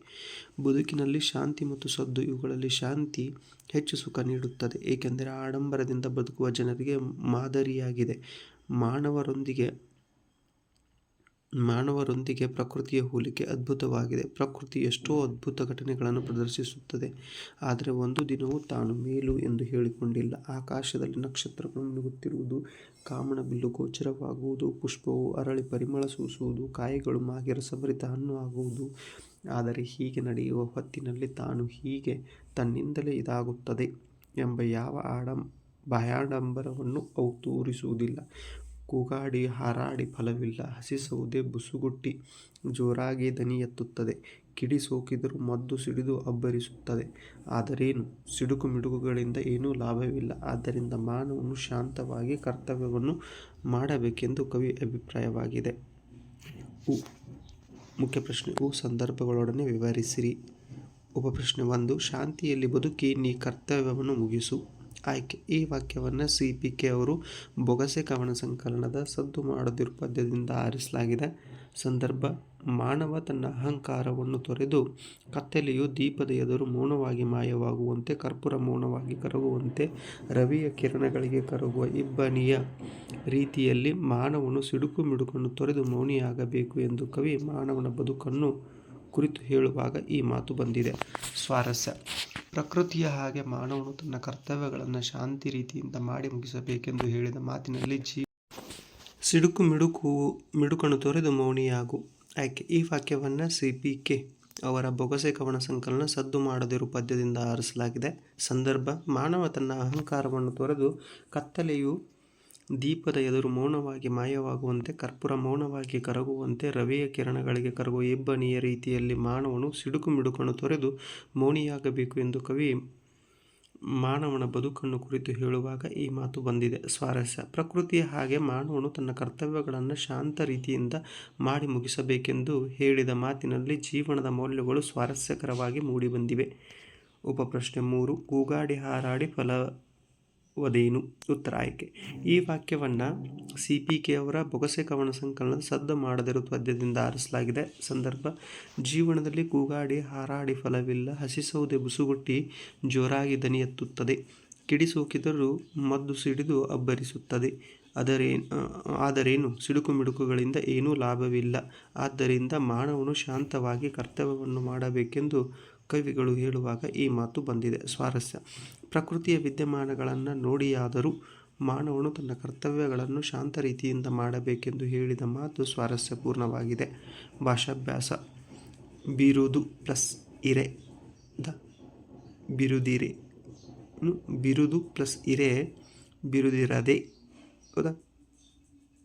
ಬದುಕಿನಲ್ಲಿ ಶಾಂತಿ ಮತ್ತು ಸದ್ದು ಇವುಗಳಲ್ಲಿ ಶಾಂತಿ ಹೆಚ್ಚು ಸುಖ ನೀಡುತ್ತದೆ. ಏಕೆಂದರೆ ಆಡಂಬರದಿಂದ ಬದುಕುವ ಜನರಿಗೆ ಮಾದರಿಯಾಗಿದೆ. ಮಾನವರೊಂದಿಗೆ ಮಾನವರೊಂದಿಗೆ ಪ್ರಕೃತಿಯ ಹೋಲಿಕೆ ಅದ್ಭುತವಾಗಿದೆ. ಪ್ರಕೃತಿ ಎಷ್ಟೋ ಅದ್ಭುತ ಘಟನೆಗಳನ್ನು ಪ್ರದರ್ಶಿಸುತ್ತದೆ. ಆದರೆ ಒಂದು ದಿನವೂ ತಾನು ಮೇಲು ಎಂದು ಹೇಳಿಕೊಂಡಿಲ್ಲ. ಆಕಾಶದಲ್ಲಿ ನಕ್ಷತ್ರಗಳು ಮಿನುಗುತ್ತಿರುವುದು ಕಾಮಣ ಬಿಲ್ಲು ಗೋಚರವಾಗುವುದು, ಪುಷ್ಪವು ಅರಳಿ ಪರಿಮಳ ಸೂಸುವುದು, ಕಾಯಿಗಳು ಮಾಗಿ ರಸಭರಿತ ಹಣ್ಣು ಆಗುವುದು. ಆದರೆ ಹೀಗೆ ನಡೆಯುವ ಹೊತ್ತಿನಲ್ಲಿ ತಾನು ಹೀಗೆ ತನ್ನಿಂದಲೇ ಇದಾಗುತ್ತದೆ ಎಂಬ ಯಾವ ಆಡಂ ಭಯಾಡಂಬರವನ್ನು ಅವು ತೋರಿಸುವುದಿಲ್ಲ. ಕೂಗಾಡಿ, ಹಾರಾಡಿ ಫಲವಿಲ್ಲ. ಹಸಿ ಸೌದೆ, ಬುಸುಗುಟ್ಟಿ ಜೋರಾಗಿ ದನಿ ಎತ್ತುತ್ತದೆ. ಕಿಡಿ ಸೋಕಿದರೂ ಮದ್ದು ಸಿಡಿದು ಅಬ್ಬರಿಸುತ್ತದೆ. ಆದರೇನು? ಸಿಡುಕು ಮಿಡುಕುಗಳಿಂದ ಏನೂ ಲಾಭವಿಲ್ಲ. ಆದ್ದರಿಂದ ಮಾನವನು ಶಾಂತವಾಗಿ ಕರ್ತವ್ಯವನ್ನು ಮಾಡಬೇಕೆಂದು ಕವಿ ಅಭಿಪ್ರಾಯವಾಗಿದೆ. ಉ. ಮುಖ್ಯ ಪ್ರಶ್ನೆ. ಉ ಸಂದರ್ಭಗಳೊಡನೆ ವಿವರಿಸಿರಿ. ಉಪಪ್ರಶ್ನೆ ಒಂದು. ಶಾಂತಿಯಲ್ಲಿ ಬದುಕಿ ನೀ ಕರ್ತವ್ಯವನ್ನು ಮುಗಿಸು. ಆಯ್ಕೆ. ಈ ವಾಕ್ಯವನ್ನು ಸಿ ಪಿ ಕೆ ಅವರು ಬೊಗಸೆ ಕವನ ಸಂಕಲನದ ಸದ್ದು ಮಾಡದಿರು ಪದ್ಯದಿಂದ ಆರಿಸಲಾಗಿದೆ. ಸಂದರ್ಭ. ಮಾನವ ತನ್ನ ಅಹಂಕಾರವನ್ನು ತೊರೆದು ಕತ್ತಲೆಯು ದೀಪದ ಎದುರು ಮೌನವಾಗಿ ಮಾಯವಾಗುವಂತೆ, ಕರ್ಪೂರ ಮೌನವಾಗಿ ಕರಗುವಂತೆ, ರವಿಯ ಕಿರಣಗಳಿಗೆ ಕರಗುವ ಇಬ್ಬನಿಯ ರೀತಿಯಲ್ಲಿ ಮಾನವನು ಸಿಡುಕು ಮಿಡುಕನ್ನು ತೊರೆದು ಮೌನಿಯಾಗಬೇಕು ಎಂದು ಕವಿ ಮಾನವನ ಬದುಕನ್ನು ಕುರಿತು ಹೇಳುವಾಗ ಈ ಮಾತು ಬಂದಿದೆ. ಸ್ವಾರಸ್ಯ. ಪ್ರಕೃತಿಯ ಹಾಗೆ ಮಾನವನು ತನ್ನ ಕರ್ತವ್ಯಗಳನ್ನು ಶಾಂತಿ ರೀತಿಯಿಂದ ಮಾಡಿ ಮುಗಿಸಬೇಕೆಂದು ಹೇಳಿದ ಮಾತಿನಲ್ಲಿ ಜೀ ಸಿಡುಕು ಮಿಡುಕು, ಮಿಡುಕನ್ನು ತೊರೆದು ಮೌನಿಯಾಗು. ಆಯ್ಕೆ ಈ ವಾಕ್ಯವನ್ನು ಸಿ ಪಿ ಕೆ ಅವರ ಬೊಗಸೆ ಕವನ ಸಂಕಲನ ಸದ್ದು ಮಾಡದಿರು ಪದ್ಯದಿಂದ ಆರಿಸಲಾಗಿದೆ. ಸಂದರ್ಭ, ಮಾನವ ತನ್ನ ಅಹಂಕಾರವನ್ನು ತೊರೆದು ಕತ್ತಲೆಯು ದೀಪದ ಎದುರು ಮೌನವಾಗಿ ಮಾಯವಾಗುವಂತೆ, ಕರ್ಪೂರ ಮೌನವಾಗಿ ಕರಗುವಂತೆ, ರವಿಯ ಕಿರಣಗಳಿಗೆ ಕರಗುವ ಇಬ್ಬನಿಯ ರೀತಿಯಲ್ಲಿ ಮಾನವನು ಸಿಡುಕು ಮಿಡುಕನ್ನು ತೊರೆದು ಮೌನಿಯಾಗಬೇಕು ಎಂದು ಕವಿ ಮಾನವನ ಬದುಕನ್ನು ಕುರಿತು ಹೇಳುವಾಗ ಈ ಮಾತು ಬಂದಿದೆ. ಸ್ವಾರಸ್ಯ. ಪ್ರಕೃತಿಯ ಹಾಗೆ ಮಾನವನು ತನ್ನ ಕರ್ತವ್ಯಗಳನ್ನು ಶಾಂತ ರೀತಿಯಿಂದ ಮಾಡಿ ಮುಗಿಸಬೇಕೆಂದು ಹೇಳಿದ ಮಾತಿನಲ್ಲಿ ಜೀವನದ ಮೌಲ್ಯಗಳು ಸ್ವಾರಸ್ಯಕರವಾಗಿ ಮೂಡಿಬಂದಿವೆ. ಉಪಪ್ರಶ್ನೆ ಮೂರು. ಕೂಗಾಡಿ ಹಾರಾಡಿ ಫಲವದೇನು ಉತ್ತರ ಆಯ್ಕೆ. ಈ ವಾಕ್ಯವನ್ನು ಸಿ ಪಿ ಕೆ ಅವರ ಬೊಗಸೆ ಕವನ ಸಂಕಲನದ ಸದ್ದು ಮಾಡದಿರುವ ಪದ್ಯದಿಂದ ಆರಿಸಲಾಗಿದೆ. ಸಂದರ್ಭ, ಜೀವನದಲ್ಲಿ ಕೂಗಾಡಿ ಹಾರಾಡಿ ಫಲವಿಲ್ಲ, ಹಸಿಸೋದೆ ಬುಸುಗುಟ್ಟಿ ಜೋರಾಗಿ ದನಿ ಎತ್ತುತ್ತದೆ ಕಿಡಿಸೋಕಿದರೂ ಮದ್ದು ಸಿಡಿದು ಅಬ್ಬರಿಸುತ್ತದೆ. ಅದರೇ ಆದರೇನು? ಸಿಡುಕು ಮಿಡುಕುಗಳಿಂದ ಏನೂ ಲಾಭವಿಲ್ಲ. ಆದ್ದರಿಂದ ಮಾನವನು ಶಾಂತವಾಗಿ ಕರ್ತವ್ಯವನ್ನು ಮಾಡಬೇಕೆಂದು ಕವಿಗಳು ಹೇಳುವಾಗ ಈ ಮಾತು ಬಂದಿದೆ. ಸ್ವಾರಸ್ಯ. ಪ್ರಕೃತಿಯ ವಿದ್ಯಮಾನಗಳನ್ನು ನೋಡಿಯಾದರೂ ಮಾನವನು ತನ್ನ ಕರ್ತವ್ಯಗಳನ್ನು ಶಾಂತ ರೀತಿಯಿಂದ ಮಾಡಬೇಕೆಂದು ಹೇಳಿದ ಮಾತು ಸ್ವಾರಸ್ಯಪೂರ್ಣವಾಗಿದೆ ಭಾಷಾಭ್ಯಾಸ. ಬಿರುದು ಪ್ಲಸ್ ಇರೆ ದ ಬಿರುದಿರೆ. ಬಿರುದು ಪ್ಲಸ್ ಇರೆ ಬಿರುದಿರದೆ ಹೌದಾ?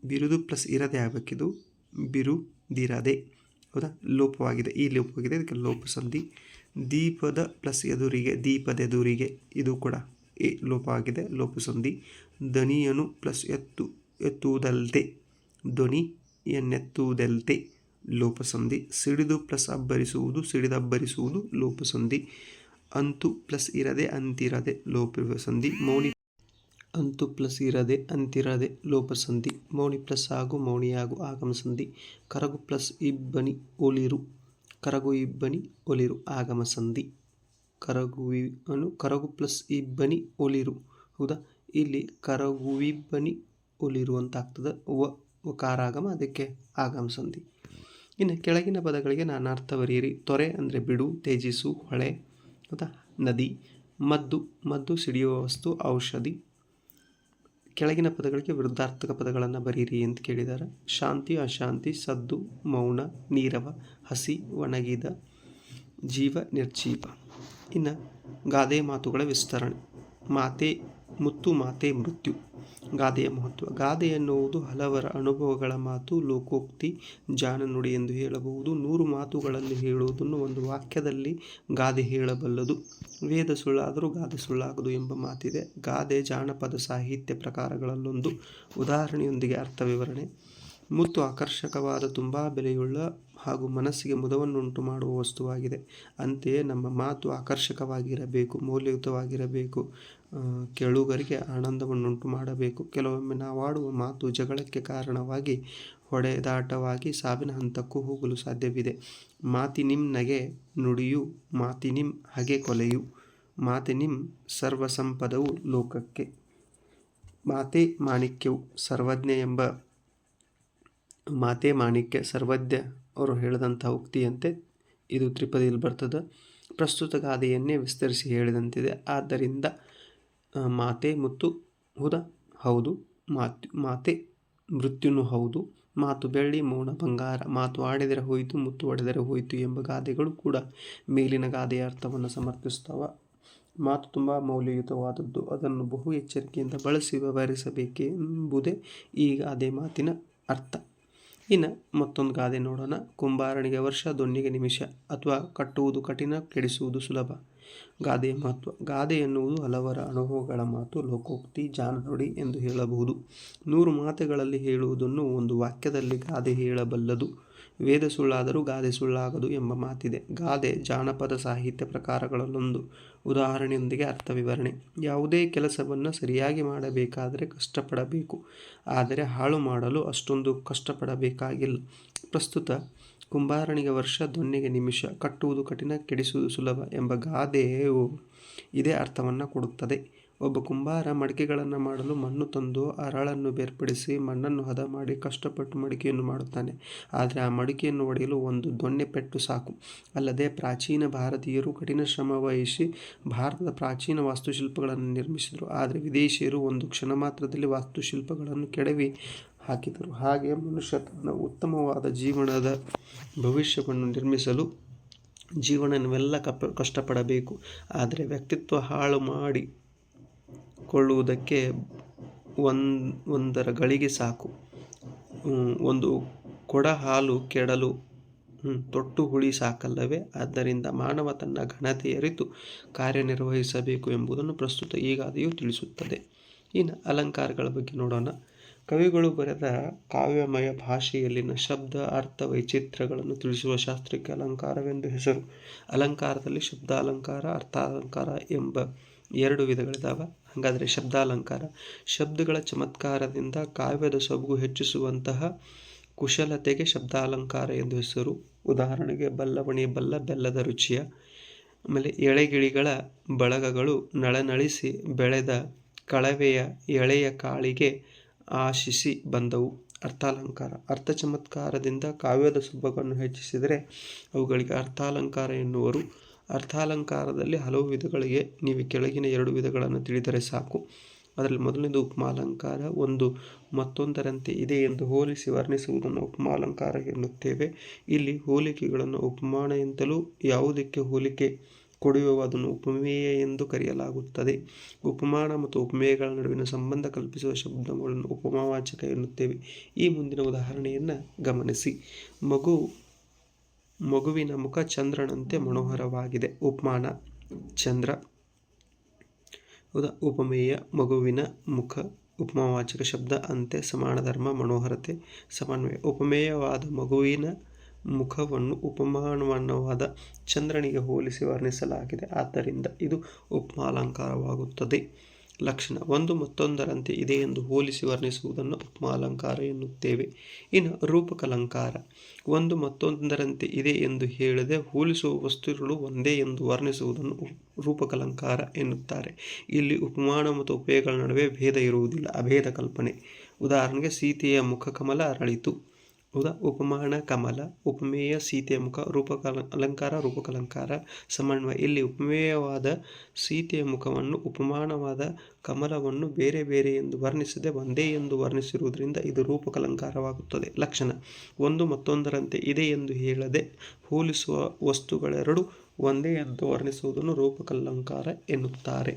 ಬಿರುದು ಪ್ಲಸ್ ಇರದೆ ಆಗಬೇಕಿದು. ಬಿರುದಿರದೆ ಹೌದಾ? ಲೋಪವಾಗಿದೆ. ಈ ಲೋಪವಾಗಿದೆ. ಅದಕ್ಕೆ ಲೋಪ ಸಂಧಿ ದೀಪದ ಪ್ಲಸ್ ಎದುರಿಗೆ ದೀಪದೆದುರಿಗೆ ಇದು ಕೂಡ ಎ ಲೋಪ ಆಗಿದೆ. ಲೋಪಸಂಧಿ ದನಿಯನು ಪ್ಲಸ್ ಎತ್ತು, ಎತ್ತುವುದಲ್ದೆ ಧ್ವನಿಯನ್ನೆತ್ತುವುದಲ್ದೆ ಲೋಪಸಂಧಿ ಸಿಡಿದು ಪ್ಲಸ್ ಅಬ್ಬರಿಸುವುದು, ಸಿಡಿದಬ್ಬರಿಸುವುದು ಲೋಪಸಂಧಿ ಅಂತು ಪ್ಲಸ್ ಇರದೆ ಅಂತಿರದೆ ಲೋಪಸಂಧಿ ಮೌನಿ ಅಂತು ಪ್ಲಸ್ ಇರದೆ ಅಂತಿರದೆ ಲೋಪಸಂಧಿ ಮೌನಿ ಪ್ಲಸ್ ಆಗು, ಮೌನಿಯಾಗು ಆಗಮಸಂಧಿ ಕರಗು ಪ್ಲಸ್ ಇಬ್ಬನಿ ಒಲಿರು ಕರಗು ಇಬ್ಬನಿ ಒಲಿರು ಆಗಮ ಸಂಧಿ. ಕರಗುವಿನು ಕರಗು ಪ್ಲಸ್ ಇಬ್ಬನಿ ಒಲಿರು. ಹೌದಾ? ಇಲ್ಲಿ ಕರಗುವಿಬ್ಬನಿ ಒಲಿರು ಅಂತ ಆಗ್ತದೆ ವ ಕಾರಾಗಮ ಅದಕ್ಕೆ ಆಗಮ ಸಂಧಿ. ಇನ್ನು ಕೆಳಗಿನ ಪದಗಳಿಗೆ ನಾನು ಅರ್ಥ ಬರೆಯಿರಿ. ತೊರೆ ಅಂದರೆ ಬಿಡು, ತೇಜಿಸು, ಹೊಳೆ, ಹೌದಾ? ನದಿ, ಮದ್ದು ಮದ್ದು ಸಿಡಿಯುವ ವಸ್ತು, ಔಷಧಿ. ಕೆಳಗಿನ ಪದಗಳಿಗೆ ವಿರುದ್ಧಾರ್ಥಕ ಪದಗಳನ್ನು ಬರೀರಿ ಅಂತ ಕೇಳಿದ್ದಾರೆ ಶಾಂತಿ, ಅಶಾಂತಿ, ಸದ್ದು, ಮೌನ, ನೀರವ, ಹಸಿ, ಒಣಗಿದ, ಜೀವ, ನಿರ್ಜೀವ. ಇನ್ನು ಗಾದೆ ಮಾತುಗಳ ವಿಸ್ತರಣೆ. ಮಾತೆ ಮುತ್ತು ಮಾತೆ ಮೃತ್ಯು. ಗಾದೆಯ ಮಹತ್ವ. ಗಾದೆ ಎನ್ನುವುದು ಹಲವರ ಅನುಭವಗಳ ಮಾತು, ಲೋಕೋಕ್ತಿ, ಜಾಣನುಡಿ ಎಂದು ಹೇಳಬಹುದು. ನೂರು ಮಾತುಗಳಲ್ಲಿ ಹೇಳುವುದನ್ನು ಒಂದು ವಾಕ್ಯದಲ್ಲಿ ಗಾದೆ ಹೇಳಬಲ್ಲದು. ವೇದ ಸುಳ್ಳಾದರೂ ಗಾದೆ ಸುಳ್ಳಾಗದು ಎಂಬ ಮಾತಿದೆ. ಗಾದೆ ಜಾನಪದ ಸಾಹಿತ್ಯ ಪ್ರಕಾರಗಳಲ್ಲೊಂದು. ಉದಾಹರಣೆಯೊಂದಿಗೆ ಅರ್ಥ ವಿವರಣೆ. ಮುತ್ತು ಆಕರ್ಷಕವಾದ ತುಂಬ ಬೆಲೆಯುಳ್ಳ ಹಾಗೂ ಮನಸ್ಸಿಗೆ ಮುದವನ್ನುಂಟು ಮಾಡುವ ವಸ್ತುವಾಗಿದೆ. ಅಂತೆಯೇ ನಮ್ಮ ಮಾತು ಆಕರ್ಷಕವಾಗಿರಬೇಕು, ಮೌಲ್ಯಯುತವಾಗಿರಬೇಕು ಕೇಳುಗರಿಗೆ ಆನಂದವನ್ನುಂಟು ಮಾಡಬೇಕು. ಕೆಲವೊಮ್ಮೆ ನಾವಾಡುವ ಮಾತು ಜಗಳಕ್ಕೆ ಕಾರಣವಾಗಿ ಹೊಡೆದಾಟವಾಗಿ ಸಾವಿನ ಹಂತಕ್ಕೂ ಹೋಗಲು ಸಾಧ್ಯವಿದೆ. ಮಾತಿನಿಂ ನಗೆ ನುಡಿಯು ಮಾತಿನಿಂ ಹಗೆ ಕೊಲೆಯು ಮಾತಿನಿಂ ಸರ್ವಸಂಪದವು ಲೋಕಕ್ಕೆ, ಮಾತೆ ಮಾಣಿಕ್ಯವು ಸರ್ವಜ್ಞ ಎಂಬ ಮಾತೆ ಮಾಣಿಕ್ಯ ಸರ್ವಜ್ಞ ಅವರು ಹೇಳಿದಂಥ ಉಕ್ತಿಯಂತೆ ಇದು ತ್ರಿಪದಿಯಲ್ಲಿ ಬರ್ತದೆ. ಪ್ರಸ್ತುತ ಗಾದೆಯನ್ನೇ ವಿಸ್ತರಿಸಿ ಹೇಳಿದಂತಿದೆ. ಆದ್ದರಿಂದ ಮಾತೆ ಮುತ್ತು ಹುದ ಹೌದು ಮಾತು ಮಾತೆ ಮೃತ್ಯುನು ಹೌದು, ಮಾತು ಬೆಳ್ಳಿ ಮೌನ ಬಂಗಾರ, ಮಾತು ಆಡಿದರೆ ಹೋಯಿತು, ಮುತ್ತು ಒಡೆದರೆ ಹೋಯಿತು ಎಂಬ ಗಾದೆಗಳು ಕೂಡ ಮೇಲಿನ ಗಾದೆಯ ಅರ್ಥವನ್ನು ಸಮರ್ಥಿಸ್ತವ ಮಾತು ತುಂಬ ಮೌಲ್ಯಯುತವಾದದ್ದು. ಅದನ್ನು ಬಹು ಎಚ್ಚರಿಕೆಯಿಂದ ಬಳಸಿ ವ್ಯವಹರಿಸಬೇಕೆಂಬುದೇ ಈ ಗಾದೆ ಮಾತಿನ ಅರ್ಥ. ಇನ್ನು ಮತ್ತೊಂದು ಗಾದೆ ನೋಡೋಣ. ಕುಂಬಾರನಿಗೆ ವರ್ಷ ದೊನ್ನಿಗೆ ನಿಮಿಷ, ಅಥವಾ ಕಟ್ಟುವುದು ಕಠಿಣ, ಕೆಡಿಸುವುದು ಸುಲಭ. ಗಾದೆಯ ಮಹತ್ವ. ಗಾದೆ ಎನ್ನುವುದು ಹಲವರ ಅನುಭವಗಳ ಮಾತು, ಲೋಕೋಕ್ತಿ ಜಾನನುಡಿ ಎಂದು ಹೇಳಬಹುದು. ನೂರು ಮಾತುಗಳಲ್ಲಿ ಹೇಳುವುದನ್ನು ಒಂದು ವಾಕ್ಯದಲ್ಲಿ ಗಾದೆ ಹೇಳಬಲ್ಲದು. ವೇದ ಸುಳ್ಳಾದರೂ ಗಾದೆ ಸುಳ್ಳಾಗದು ಎಂಬ ಮಾತಿದೆ. ಗಾದೆ, ಜಾನಪದ ಸಾಹಿತ್ಯ ಪ್ರಕಾರಗಳಲ್ಲೊಂದು. ಉದಾಹರಣೆಯೊಂದಿಗೆ ಅರ್ಥ ವಿವರಣೆ. ಯಾವುದೇ ಕೆಲಸವನ್ನು ಸರಿಯಾಗಿ ಮಾಡಬೇಕಾದರೆ ಕಷ್ಟಪಡಬೇಕು. ಆದರೆ ಹಾಳು ಮಾಡಲು ಅಷ್ಟೊಂದು ಕಷ್ಟಪಡಬೇಕಾಗಿಲ್ಲ. ಪ್ರಸ್ತುತ ಕುಂಬಾರನಿಗೆ ವರ್ಷ ದೊನ್ನೆಗೆ ನಿಮಿಷ. ಕಟ್ಟುವುದು ಕಠಿಣ, ಕೆಡಿಸುವುದು ಸುಲಭ ಎಂಬ ಗಾದೆಯು ಇದೇ ಅರ್ಥವನ್ನು ಕೊಡುತ್ತದೆ. ಒಬ್ಬ ಕುಂಬಾರ ಮಡಿಕೆಗಳನ್ನು ಮಾಡಲು ಮಣ್ಣು ತಂದು ಅರಳನ್ನು ಬೇರ್ಪಡಿಸಿ ಮಣ್ಣನ್ನು ಹದ ಮಾಡಿ ಕಷ್ಟಪಟ್ಟು ಮಡಿಕೆಯನ್ನು ಮಾಡುತ್ತಾನೆ. ಆದರೆ ಆ ಮಡಿಕೆಯನ್ನು ಒಡೆಯಲು ಒಂದು ದೊಣ್ಣೆ ಪೆಟ್ಟು ಸಾಕು. ಅಲ್ಲದೆ ಪ್ರಾಚೀನ ಭಾರತೀಯರು ಕಠಿಣ ಶ್ರಮ ವಹಿಸಿ ಭಾರತದ ಪ್ರಾಚೀನ ವಾಸ್ತುಶಿಲ್ಪಗಳನ್ನು ನಿರ್ಮಿಸಿದರು. ಆದರೆ ವಿದೇಶಿಯರು ಒಂದು ಕ್ಷಣ ಮಾತ್ರದಲ್ಲಿ ವಾಸ್ತುಶಿಲ್ಪಗಳನ್ನು ಕೆಡವಿ ಹಾಕಿದರು. ಹಾಗೆ ಮನುಷ್ಯ ತನ್ನ ಉತ್ತಮವಾದ ಜೀವನದ ಭವಿಷ್ಯವನ್ನು ನಿರ್ಮಿಸಲು ಜೀವನವೆಲ್ಲ ಕಪ್ಪ, ಕಷ್ಟಪಡಬೇಕು. ಆದರೆ ವ್ಯಕ್ತಿತ್ವ ಹಾಳು ಮಾಡಿ ಕೊಳ್ಳುವುದಕ್ಕೆ ಒಂದು, ಒಂದರ ಗಳಿಗೆ ಸಾಕು. ಒಂದು ಕೊಡ ಹಾಲು ಕೆಡಲು ತೊಟ್ಟು ಹುಳಿ ಸಾಕಲ್ಲವೇ? ಆದ್ದರಿಂದ ಮಾನವ ತನ್ನ ಘನತೆ ಅರಿತು ಕಾರ್ಯನಿರ್ವಹಿಸಬೇಕು ಎಂಬುದನ್ನು ಪ್ರಸ್ತುತ ಈ ಗಾದೆಯು ತಿಳಿಸುತ್ತದೆ. ಇನ್ನು ಅಲಂಕಾರಗಳ ಬಗ್ಗೆ ನೋಡೋಣ. ಕವಿಗಳು ಬರೆದ ಕಾವ್ಯಮಯ ಭಾಷೆಯಲ್ಲಿನ ಶಬ್ದ, ಅರ್ಥ ವೈಚಿತ್ರ್ಯಗಳನ್ನು ತಿಳಿಸುವ ಶಾಸ್ತ್ರಕ್ಕೆ ಅಲಂಕಾರವೆಂದು ಹೆಸರು. ಅಲಂಕಾರದಲ್ಲಿ ಶಬ್ದಾಲಂಕಾರ, ಅರ್ಥಾಲಂಕಾರ ಎಂಬ ಎರಡು ವಿಧಗಳಿದಾವೆ. ಹಾಗಾದರೆ ಶಬ್ದಾಲಂಕಾರ, ಶಬ್ದಗಳ ಚಮತ್ಕಾರದಿಂದ ಕಾವ್ಯದ ಸೊಬಗು ಹೆಚ್ಚಿಸುವಂತಹ ಕುಶಲತೆಗೆ ಶಬ್ದಾಲಂಕಾರ ಎಂದು ಹೆಸರು. ಉದಾಹರಣೆಗೆ ಬಲ್ಲವಣಿ, ಬಲ್ಲ ಬೆಲ್ಲದ ರುಚಿಯ, ಆಮೇಲೆ ಎಳೆಗಿಳಿಗಳ ಬಳಗಗಳು ನಳನಳಿಸಿ ಬೆಳೆದ ಕಳವೆಯ ಎಳೆಯ ಕಾಳಿಗೆ ಆಶಿಸಿ ಬಂದವು. ಅರ್ಥಾಲಂಕಾರ. ಅರ್ಥ ಚಮತ್ಕಾರದಿಂದ ಕಾವ್ಯದ ಸೊಬಗನ್ನು ಹೆಚ್ಚಿಸಿದರೆ ಅವುಗಳಿಗೆ ಅರ್ಥಾಲಂಕಾರ ಎನ್ನುವರು. ಅರ್ಥಾಲಂಕಾರದಲ್ಲಿ ಹಲವು ವಿಧಗಳಿಗೆ ನೀವು ಕೆಳಗಿನ ಎರಡು ವಿಧಗಳನ್ನು ತಿಳಿದರೆ ಸಾಕು. ಅದರಲ್ಲಿ ಮೊದಲನೇದು ಉಪಮಾಲಂಕಾರ. ಒಂದು ಮತ್ತೊಂದರಂತೆ ಇದೆ ಎಂದು ಹೋಲಿಸಿ ವರ್ಣಿಸುವುದನ್ನು ಉಪಮಾಲಂಕಾರ ಎನ್ನುತ್ತೇವೆ. ಇಲ್ಲಿ ಹೋಲಿಕೆಗಳನ್ನು ಉಪಮಾನ ಎಂತಲೂ ಯಾವುದಕ್ಕೆ ಹೋಲಿಕೆ ಕೊಡುವ ಅದನ್ನು ಉಪಮೇಯ ಎಂದು ಕರೆಯಲಾಗುತ್ತದೆ. ಉಪಮಾನ ಮತ್ತು ಉಪಮೇಯಗಳ ನಡುವಿನ ಸಂಬಂಧ ಕಲ್ಪಿಸುವ ಶಬ್ದಗಳನ್ನು ಉಪಮಾವಾಚಕ ಎನ್ನುತ್ತೇವೆ. ಈ ಮುಂದಿನ ಉದಾಹರಣೆಯನ್ನು ಗಮನಿಸಿ. ಮಗು, ಮಗುವಿನ ಮುಖ ಚಂದ್ರನಂತೆ ಮನೋಹರವಾಗಿದೆ. ಉಪಮಾನ, ಚಂದ್ರ. ಉಪಮೇಯ, ಮಗುವಿನ ಮುಖ, ಉಪಮಾವಾಚಕ ಶಬ್ದ ಅಂತೆ ಸಮಾನ ಧರ್ಮ, ಮನೋಹರತೆ, ಸಮನ್ವಯ. ಉಪಮೇಯವಾದ ಮಗುವಿನ ಮುಖವನ್ನು ಉಪಮಾನವನ್ನವಾದ ಚಂದ್ರನಿಗೆ ಹೋಲಿಸಿ ವರ್ಣಿಸಲಾಗಿದೆ. ಆದ್ದರಿಂದ ಇದು ಉಪಮಾಲಂಕಾರವಾಗುತ್ತದೆ. ಲಕ್ಷಣ ಒಂದು ಮತ್ತೊಂದರಂತೆ ಇದೆ ಎಂದು ಹೋಲಿಸಿ ವರ್ಣಿಸುವುದನ್ನು ಉಪಮಾಲಂಕಾರ ಎನ್ನುತ್ತೇವೆ. ಇನ್ನು ರೂಪಕಲಂಕಾರ ಒಂದು ಮತ್ತೊಂದರಂತೆ ಇದೆ ಎಂದು ಹೇಳದೆ ಹೋಲಿಸುವ ವಸ್ತುಗಳು ಒಂದೇ ಎಂದು ವರ್ಣಿಸುವುದನ್ನು ರೂಪಕಲಂಕಾರ ಎನ್ನುತ್ತಾರೆ. ಇಲ್ಲಿ ಉಪಮಾನ ಮತ್ತು ಉಪಯೋಗಗಳ ನಡುವೆ ಭೇದ ಇರುವುದಿಲ್ಲ. ಅಭೇದ ಕಲ್ಪನೆ. ಉದಾಹರಣೆಗೆ ಸೀತೆಯ ಮುಖಕಮಲ ಅರಳಿತು. ಹೌದಾ? ಉಪಮಾನ, ಕಮಲ, ಉಪಮೇಯ ಸೀತೆಯ ಮುಖ, ರೂಪಕಲ, ಅಲಂಕಾರ, ರೂಪಕಲಂಕಾರ, ಸಮನ್ವಯ. ಇಲ್ಲಿ ಉಪಮೇಯವಾದ ಸೀತೆಯ ಮುಖವನ್ನು, ಉಪಮಾನವಾದ ಕಮಲವನ್ನು ಬೇರೆ ಬೇರೆ ಎಂದು ವರ್ಣಿಸದೆ ಒಂದೇ ಎಂದು ವರ್ಣಿಸಿರುವುದರಿಂದ ಇದು ರೂಪಕಲಂಕಾರವಾಗುತ್ತದೆ. ಲಕ್ಷಣ. ಒಂದು ಮತ್ತೊಂದರಂತೆ ಇದೆ ಎಂದು ಹೇಳದೆ ಹೋಲಿಸುವ ವಸ್ತುಗಳೆರಡು ಒಂದೇ ಎಂದು ವರ್ಣಿಸುವುದನ್ನು ರೂಪಕಲಂಕಾರ ಎನ್ನುತ್ತಾರೆ.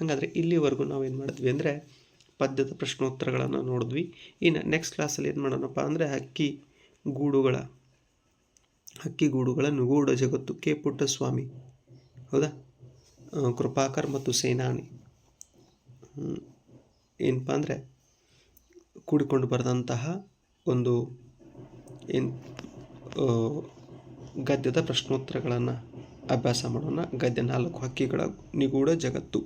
ಹಾಗಾದರೆ ಇಲ್ಲಿವರೆಗೂ ನಾವೇನು ಮಾಡಿದ್ವಿ ಅಂದರೆ ಪದ್ಯದ ಪ್ರಶ್ನೋತ್ತರಗಳನ್ನು ನೋಡಿದ್ವಿ. ಇನ್ನು ನೆಕ್ಸ್ಟ್ ಕ್ಲಾಸಲ್ಲಿ ಏನು ಮಾಡೋಣಪ್ಪ ಅಂದರೆ ಹಕ್ಕಿ ಗೂಡುಗಳ ಹಕ್ಕಿ ಗೂಡುಗಳ ನಿಗೂಢ ಜಗತ್ತು, ಕೆ ಪುಟ್ಟಸ್ವಾಮಿ. ಹೌದಾ? ಕೃಪಾಕರ್ ಮತ್ತು ಸೇನಾನಿ. ಏನಪ್ಪ ಅಂದರೆ ಕೂಡಿಕೊಂಡು ಬರೆದಂತಹ ಒಂದು ಏನು ಗದ್ಯದ ಪ್ರಶ್ನೋತ್ತರಗಳನ್ನು ಅಭ್ಯಾಸ ಮಾಡೋಣ. ಗದ್ಯ ನಾಲ್ಕು ಹಕ್ಕಿಗಳ ನಿಗೂಢ ಜಗತ್ತು.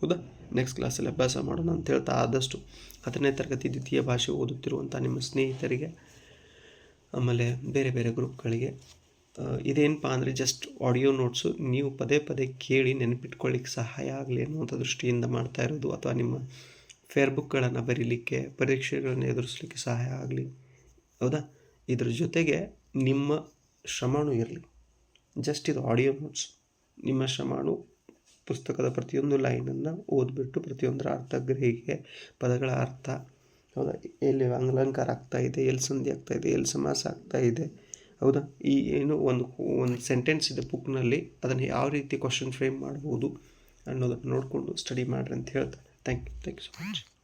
ಹೌದಾ? ನೆಕ್ಸ್ಟ್ ಕ್ಲಾಸಲ್ಲಿ ಅಭ್ಯಾಸ ಮಾಡೋಣ ಅಂತ ಹೇಳ್ತಾ ಆದಷ್ಟು ಹತ್ತನೇ ತರಗತಿ ದ್ವಿತೀಯ ಭಾಷೆ ಓದುತ್ತಿರುವಂಥ ನಿಮ್ಮ ಸ್ನೇಹಿತರಿಗೆ, ಆಮೇಲೆ ಬೇರೆ ಬೇರೆ ಗ್ರೂಪ್ಗಳಿಗೆ ಇದೇನಪ್ಪ ಅಂದರೆ ಜಸ್ಟ್ ಆಡಿಯೋ ನೋಟ್ಸು ನೀವು ಪದೇ ಪದೇ ಕೇಳಿ ನೆನಪಿಟ್ಕೊಳ್ಳಿಕ್ಕೆ ಸಹಾಯ ಆಗಲಿ ಅನ್ನುವಂಥ ದೃಷ್ಟಿಯಿಂದ ಮಾಡ್ತಾ ಇರೋದು ಅಥವಾ ನಿಮ್ಮ ಫೇರ್ಬುಕ್ಗಳನ್ನು ಬರೀಲಿಕ್ಕೆ, ಪರೀಕ್ಷೆಗಳನ್ನು ಎದುರಿಸಲಿಕ್ಕೆ ಸಹಾಯ ಆಗಲಿ, ಹೌದಾ? ಇದ್ರ ಜೊತೆಗೆ ನಿಮ್ಮ ಶ್ರಮಾಣು ಇರಲಿ. ಜಸ್ಟ್ ಇದು ಆಡಿಯೋ ನೋಟ್ಸ್ ನಿಮ್ಮ ಶ್ರಮಾನು ಪುಸ್ತಕದ ಪ್ರತಿಯೊಂದು ಲೈನನ್ನು ಓದ್ಬಿಟ್ಟು ಪ್ರತಿಯೊಂದರ ಅರ್ಥ, ಗ್ರಹಿಕೆ, ಪದಗಳ ಅರ್ಥ. ಹೌದಾ? ಎಲ್ಲಿ ಅಲಂಕಾರ ಆಗ್ತಾ ಇದೆ, ಎಲ್ಲಿ ಸಂಧಿ ಆಗ್ತಾ ಇದೆ, ಎಲ್ಲಿ ಸಮಾಸ ಆಗ್ತಾ ಇದೆ? ಹೌದಾ? ಈ ಏನು ಒಂದು ಒಂದು ಸೆಂಟೆನ್ಸ್ ಇದೆ ಬುಕ್ನಲ್ಲಿ ಅದನ್ನು ಯಾವ ರೀತಿ ಕ್ವಶನ್ ಫ್ರೇಮ್ ಮಾಡ್ಬೋದು ಅನ್ನೋದನ್ನು ನೋಡಿಕೊಂಡು ಸ್ಟಡಿ ಮಾಡ್ರಿ ಅಂತ ಹೇಳ್ತಾರೆ. Thank you thank you so much